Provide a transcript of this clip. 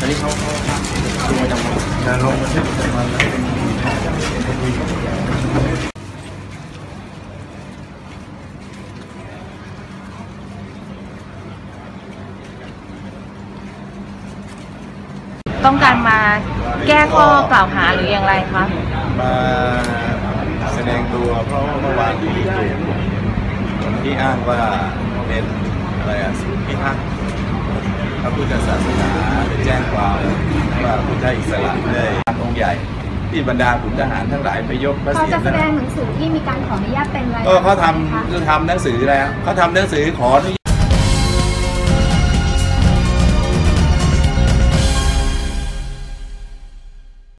อันนี้เขาเขาดูประจำวันกาลงมาเช็คประมันแล้วเป็นต้องการมาแก้ข้อกล่าวหาหรืออย่างไรคะมาแสดงตัวเพราะเมื่อวานที่ถูกคนที่อ้างว่าเป็นอะไรอะพี่ธิพั พระพุทธศาสนาไปแจ้งความว่าพุทธอิสระได้องค์ใหญ่ ที่บรรดาขุนทหารทั้งหลายไปยกพระเขาเศียจะรแสดงหนังสือที่มีการขออนุญาตเป็นรายก็เขาทไหมคะำทำหนังสือแล้วเขาทำหนังสือขออนุญาต